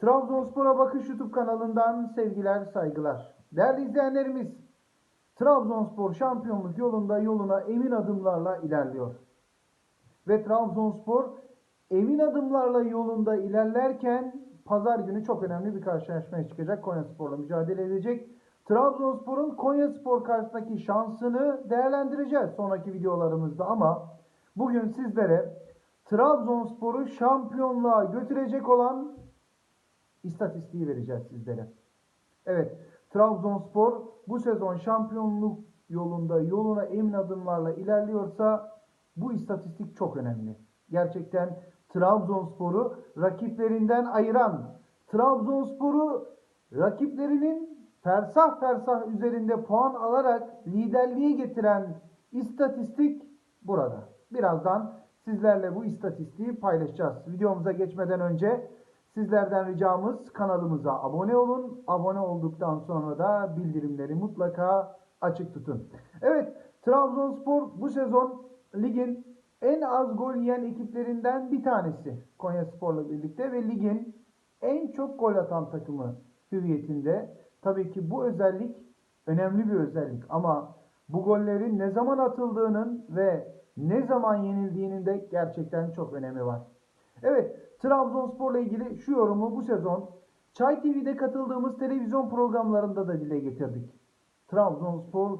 Trabzonspor'a Bakış YouTube kanalından sevgiler, saygılar. Değerli izleyenlerimiz, Trabzonspor şampiyonluk yolunda yoluna emin adımlarla ilerliyor. Ve Trabzonspor emin adımlarla yolunda ilerlerken pazar günü çok önemli bir karşılaşmaya çıkacak. Konyaspor'la mücadele edecek. Trabzonspor'un Konyaspor karşısındaki şansını değerlendireceğiz sonraki videolarımızda ama bugün sizlere Trabzonspor'u şampiyonluğa götürecek olan istatistiği vereceğiz sizlere. Evet, Trabzonspor bu sezon şampiyonluk yolunda yoluna emin adımlarla ilerliyorsa bu istatistik çok önemli. Gerçekten Trabzonspor'u rakiplerinden ayıran, Trabzonspor'u rakiplerinin fersah fersah üzerinde puan alarak liderliğe getiren istatistik burada. Birazdan sizlerle bu istatistiği paylaşacağız. Videomuza geçmeden önce sizlerden ricamız kanalımıza abone olun. Abone olduktan sonra da bildirimleri mutlaka açık tutun. Evet, Trabzonspor bu sezon ligin en az gol yiyen ekiplerinden bir tanesi Konyaspor'la birlikte ve ligin en çok gol atan takımı hüviyetinde. Tabii ki bu özellik önemli bir özellik ama bu gollerin ne zaman atıldığının ve ne zaman yenildiğinin de gerçekten çok önemi var. Evet, Trabzonspor'la ilgili şu yorumu bu sezon Çay TV'de katıldığımız televizyon programlarında da dile getirdik. Trabzonspor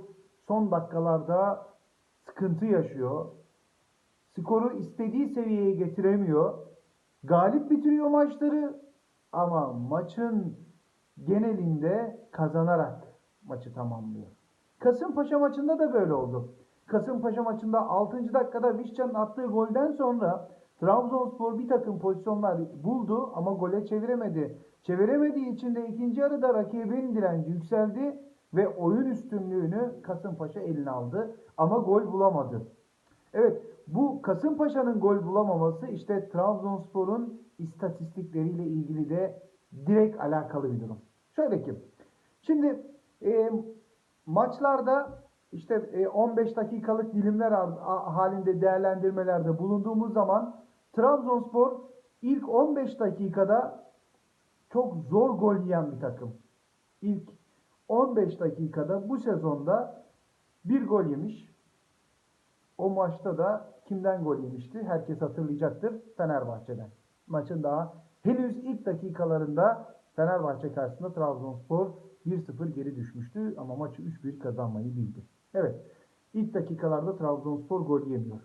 son dakikalarda sıkıntı yaşıyor. Skoru istediği seviyeye getiremiyor. Galip bitiriyor maçları ama maçın genelinde kazanarak maçı tamamlıyor. Kasımpaşa maçında da böyle oldu. Kasımpaşa maçında 6. dakikada Vişcan'ın attığı golden sonra Trabzonspor bir takım pozisyonlar buldu ama gole çeviremedi. Çeviremediği için de ikinci yarıda rakibin direnci yükseldi ve oyun üstünlüğünü Kasımpaşa eline aldı ama gol bulamadı. Evet bu Kasımpaşa'nın gol bulamaması işte Trabzonspor'un istatistikleriyle ilgili de direkt alakalı bir durum. Şöyle ki şimdi e, maçlarda işte e, 15 dakikalık dilimler halinde değerlendirmelerde bulunduğumuz zaman Trabzonspor ilk 15 dakikada çok zor gol yiyen bir takım. İlk 15 dakikada bu sezonda bir gol yemiş. O maçta da kimden gol yemişti? Herkes hatırlayacaktır. Fenerbahçe'den. Maçın daha henüz ilk dakikalarında Fenerbahçe karşısında Trabzonspor 1-0 geri düşmüştü ama maçı 3-1 kazanmayı bildi. Evet. İlk dakikalarda Trabzonspor gol yemiyor.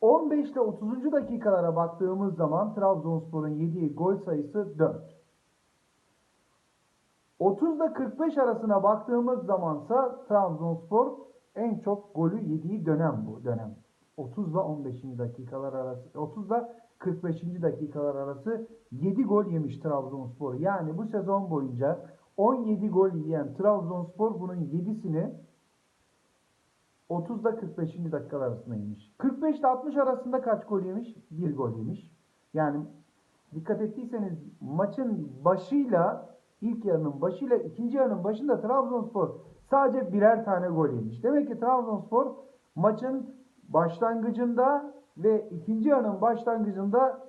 15 ile 30. dakikalara baktığımız zaman Trabzonspor'un yediği gol sayısı 4. 30 ile 45 arasına baktığımız zamansa Trabzonspor en çok golü yediği dönem bu dönem. 30 ile 15. dakikalar arası 30 ile 45. dakikalar arası 7 gol yemiş Trabzonspor. Yani bu sezon boyunca 17 gol yiyen Trabzonspor bunun 7'sini 30 ile 45. dakikalar arasında yemiş. 45 ile 60 arasında kaç gol yemiş? 1 gol yemiş. Yani dikkat ettiyseniz maçın başıyla ilk yarının başıyla ikinci yarının başında Trabzonspor sadece birer tane gol yemiş. Demek ki Trabzonspor maçın başlangıcında ve ikinci yarının başlangıcında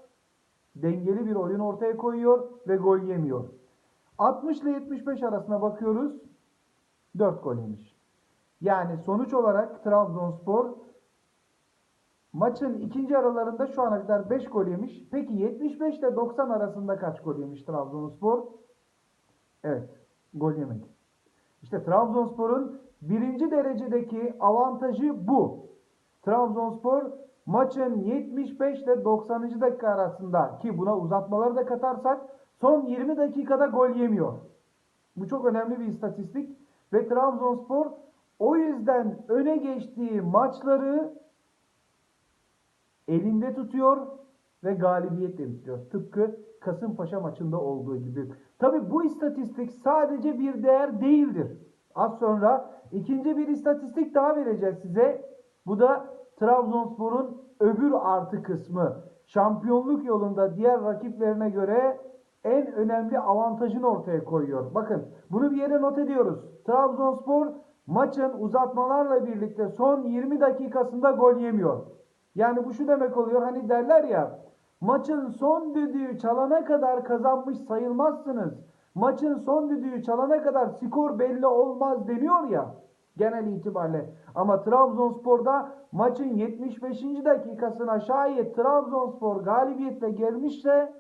dengeli bir oyun ortaya koyuyor ve gol yemiyor. 60 ile 75 arasına bakıyoruz. 4 gol yemiş. Yani sonuç olarak Trabzonspor maçın ikinci aralarında şu ana kadar 5 gol yemiş. Peki 75 ile 90 arasında kaç gol yemiş Trabzonspor? Evet, gol yemedi. İşte Trabzonspor'un birinci derecedeki avantajı bu. Trabzonspor maçın 75 ile 90. dakika arasında ki buna uzatmaları da katarsak son 20 dakikada gol yemiyor. Bu çok önemli bir istatistik ve Trabzonspor o yüzden öne geçtiği maçları elinde tutuyor ve galibiyetle bitiriyor. Tıpkı Kasımpaşa maçında olduğu gibi. Tabi bu istatistik sadece bir değer değildir. Az sonra ikinci bir istatistik daha vereceğiz size. Bu da Trabzonspor'un öbür artı kısmı. Şampiyonluk yolunda diğer rakiplerine göre en önemli avantajını ortaya koyuyor. Bakın bunu bir yere not ediyoruz. Trabzonspor maçın uzatmalarla birlikte son 20 dakikasında gol yemiyor. Yani bu şu demek oluyor hani derler ya Maçın son düdüğü çalana kadar kazanmış sayılmazsınız. Maçın son düdüğü çalana kadar skor belli olmaz deniyor ya genel itibariyle. Ama Trabzonspor'da maçın 75. dakikasına şayet Trabzonspor galibiyetle gelmişse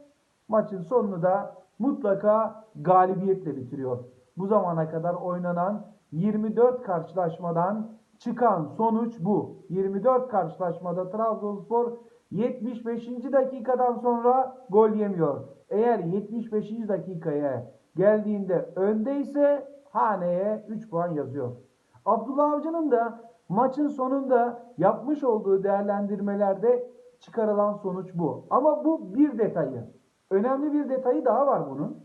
maçın sonunu da mutlaka galibiyetle bitiriyor. Bu zamana kadar oynanan 24 karşılaşmadan çıkan sonuç bu. 24 karşılaşmada Trabzonspor 75. dakikadan sonra gol yemiyor. Eğer 75. dakikaya geldiğinde öndeyse haneye 3 puan yazıyor. Abdullah Avcı'nın da maçın sonunda yapmış olduğu değerlendirmelerde çıkarılan sonuç bu. Ama bu bir detayı. Önemli bir detayı daha var bunun.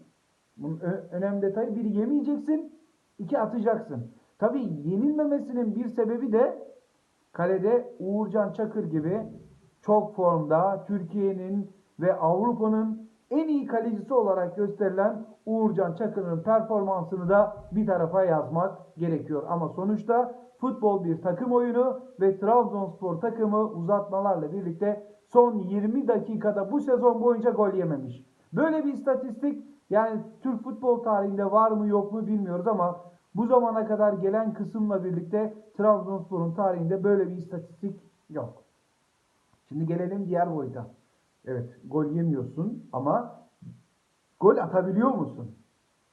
Bunun önemli detayı bir yemeyeceksin, iki atacaksın. Tabii yenilmemesinin bir sebebi de kalede Uğurcan Çakır gibi çok formda Türkiye'nin ve Avrupa'nın en iyi kalecisi olarak gösterilen Uğurcan Çakır'ın performansını da bir tarafa yazmak gerekiyor. Ama sonuçta futbol bir takım oyunu ve Trabzonspor takımı uzatmalarla birlikte son 20 dakikada bu sezon boyunca gol yememiş. Böyle bir istatistik yani Türk futbol tarihinde var mı yok mu bilmiyoruz ama bu zamana kadar gelen kısımla birlikte Trabzonspor'un tarihinde böyle bir istatistik yok. Şimdi gelelim diğer boyuta. Evet gol yemiyorsun ama gol atabiliyor musun?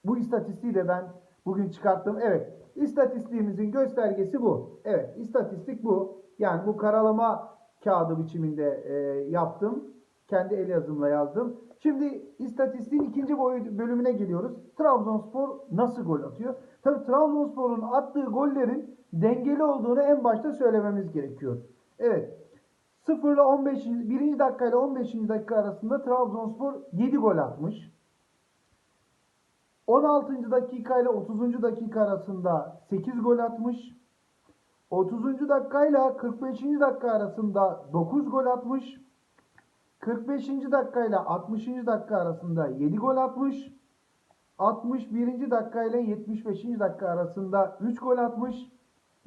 Bu istatistiği de ben bugün çıkarttım. Evet istatistiğimizin göstergesi bu. Evet istatistik bu. Yani bu karalama kağıdı biçiminde e, yaptım. Kendi el yazımla yazdım. Şimdi istatistiğin ikinci boyu bölümüne geliyoruz. Trabzonspor nasıl gol atıyor? Tabii Trabzonspor'un attığı gollerin dengeli olduğunu en başta söylememiz gerekiyor. Evet 0 ile 15. 1. dakika ile 15. dakika arasında Trabzonspor 7 gol atmış. 16. dakika ile 30. dakika arasında 8 gol atmış. 30. dakika ile 45. dakika arasında 9 gol atmış. 45. dakika ile 60. dakika arasında 7 gol atmış. 61. dakika ile 75. dakika arasında 3 gol atmış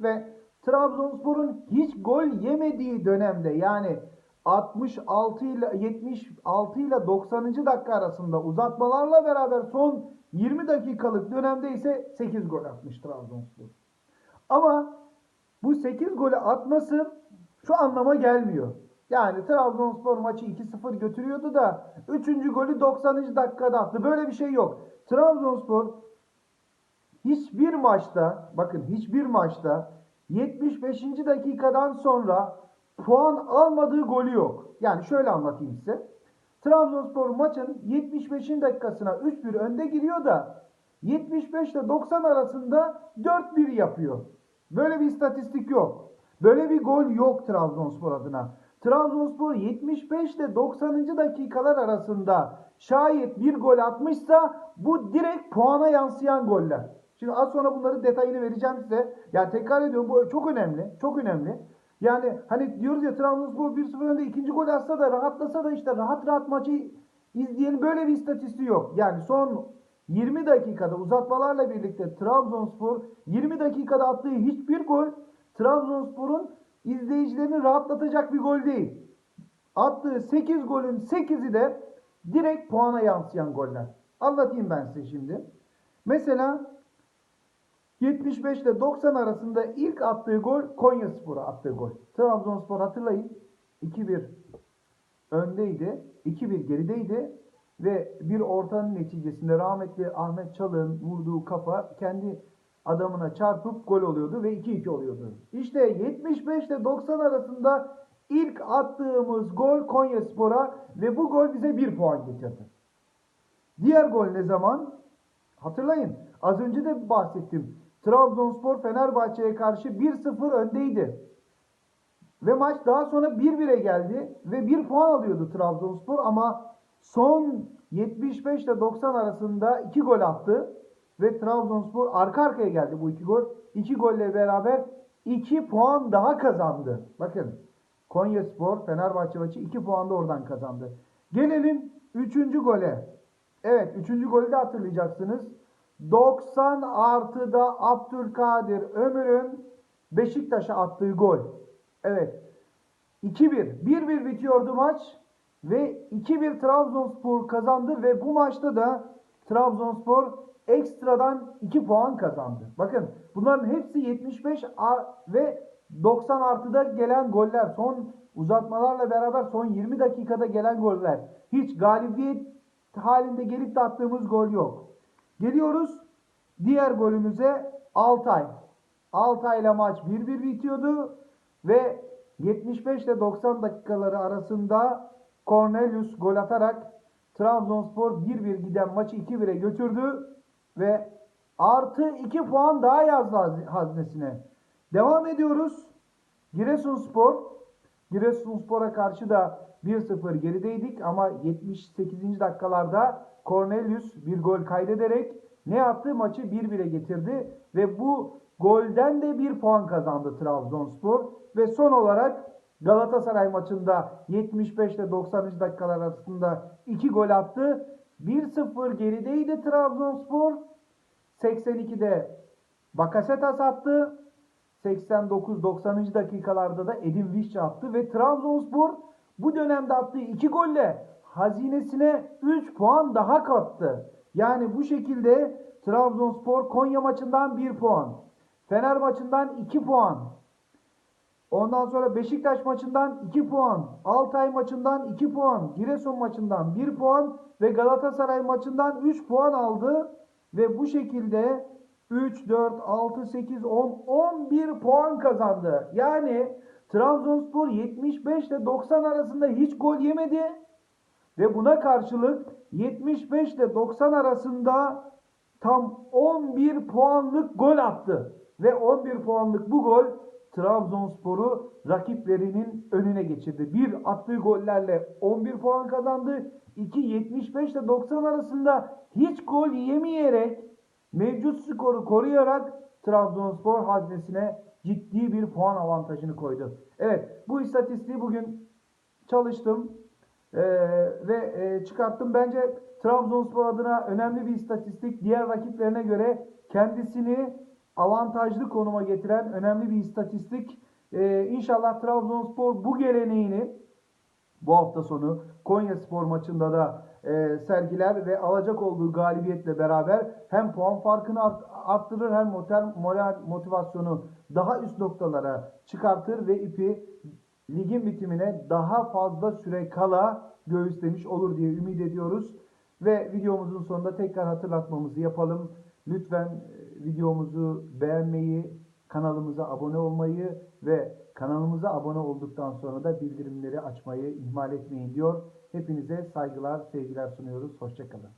ve Trabzonspor'un hiç gol yemediği dönemde yani 66 ile 76 ile 90. dakika arasında uzatmalarla beraber son 20 dakikalık dönemde ise 8 gol atmış Trabzonspor. Ama bu 8 golü atması şu anlama gelmiyor. Yani Trabzonspor maçı 2-0 götürüyordu da 3. golü 90. dakikada attı. Böyle bir şey yok. Trabzonspor hiçbir maçta bakın hiçbir maçta 75. dakikadan sonra puan almadığı golü yok. Yani şöyle anlatayım size. Trabzonspor maçın 75. dakikasına 3-1 önde giriyor da 75 ile 90 arasında 4-1 yapıyor. Böyle bir istatistik yok. Böyle bir gol yok Trabzonspor adına. Trabzonspor 75 ile 90. dakikalar arasında şayet bir gol atmışsa bu direkt puana yansıyan goller. Şimdi az sonra bunları detayını vereceğim size. Yani tekrar ediyorum bu çok önemli. Çok önemli. Yani hani diyoruz ya Trabzonspor 1-0 önde ikinci gol atsa da rahatlasa da işte rahat rahat maçı izleyelim. Böyle bir istatistiği yok. Yani son 20 dakikada uzatmalarla birlikte Trabzonspor 20 dakikada attığı hiçbir gol Trabzonspor'un izleyicilerini rahatlatacak bir gol değil. Attığı 8 golün 8'i de direkt puana yansıyan goller. Anlatayım ben size şimdi. Mesela 75 ile 90 arasında ilk attığı gol Konyaspor'a attığı gol. Trabzonspor hatırlayın 2-1 öndeydi. 2-1 gerideydi ve bir ortanın neticesinde rahmetli Ahmet Çalık'ın vurduğu kafa kendi adamına çarpıp gol oluyordu ve 2-2 oluyordu. İşte 75 ile 90 arasında ilk attığımız gol Konyaspor'a ve bu gol bize 1 puan getirdi. Diğer gol ne zaman? Hatırlayın. Az önce de bahsettim. Trabzonspor Fenerbahçe'ye karşı 1-0 öndeydi. Ve maç daha sonra 1-1'e geldi ve 1 puan alıyordu Trabzonspor ama son 75 ile 90 arasında 2 gol attı ve Trabzonspor arka arkaya geldi bu 2 gol. 2 golle beraber 2 puan daha kazandı. Bakın Konyaspor Fenerbahçe maçı 2 puan da oradan kazandı. Gelelim 3. gole. Evet 3. golü de hatırlayacaksınız. 90 artıda Abdülkadir Ömür'ün Beşiktaş'a attığı gol. Evet. 2-1. 1-1 bitiyordu maç. ve 2-1 Trabzonspor kazandı ve bu maçta da Trabzonspor ekstradan 2 puan kazandı. Bakın bunların hepsi 75 ar- ve 90 artıda gelen goller. Son uzatmalarla beraber son 20 dakikada gelen goller. Hiç galibiyet halinde gelip de attığımız gol yok. Geliyoruz diğer golümüze Altay. Altay ile maç 1-1 bitiyordu ve 75 ile 90 dakikaları arasında Cornelius gol atarak Trabzonspor 1-1 giden maçı 2-1'e götürdü ve artı 2 puan daha yazdı haz- haznesine. Devam ediyoruz. Giresunspor. Giresunspor'a karşı da 1-0 gerideydik ama 78. dakikalarda Cornelius bir gol kaydederek ne yaptı? Maçı 1-1'e getirdi ve bu golden de 1 puan kazandı Trabzonspor ve son olarak Galatasaray maçında 75 ile 90. dakikalar arasında 2 gol attı. 1-0 gerideydi Trabzonspor. 82'de Bakasetas attı. 89-90. dakikalarda da Edin Visca attı ve Trabzonspor bu dönemde attığı 2 golle hazinesine 3 puan daha kattı. Yani bu şekilde Trabzonspor Konya maçından 1 puan, Fener maçından 2 puan, Ondan sonra Beşiktaş maçından 2 puan, Altay maçından 2 puan, Giresun maçından 1 puan ve Galatasaray maçından 3 puan aldı. Ve bu şekilde 3, 4, 6, 8, 10, 11 puan kazandı. Yani Trabzonspor 75 ile 90 arasında hiç gol yemedi. Ve buna karşılık 75 ile 90 arasında tam 11 puanlık gol attı. Ve 11 puanlık bu gol Trabzonspor'u rakiplerinin önüne geçirdi. Bir attığı gollerle 11 puan kazandı. 2 75 ile 90 arasında hiç gol yemeyerek mevcut skoru koruyarak Trabzonspor haznesine ciddi bir puan avantajını koydu. Evet bu istatistiği bugün çalıştım Ee, ve e, çıkarttım. Bence Trabzonspor adına önemli bir istatistik. Diğer rakiplerine göre kendisini avantajlı konuma getiren önemli bir istatistik. Ee, inşallah Trabzonspor bu geleneğini bu hafta sonu Konya Spor maçında da e, sergiler ve alacak olduğu galibiyetle beraber hem puan farkını art- arttırır hem motor, moral motivasyonu daha üst noktalara çıkartır ve ipi ligin bitimine daha fazla süre kala göğüslemiş olur diye ümit ediyoruz. Ve videomuzun sonunda tekrar hatırlatmamızı yapalım. Lütfen videomuzu beğenmeyi, kanalımıza abone olmayı ve kanalımıza abone olduktan sonra da bildirimleri açmayı ihmal etmeyin diyor. Hepinize saygılar, sevgiler sunuyoruz. Hoşçakalın.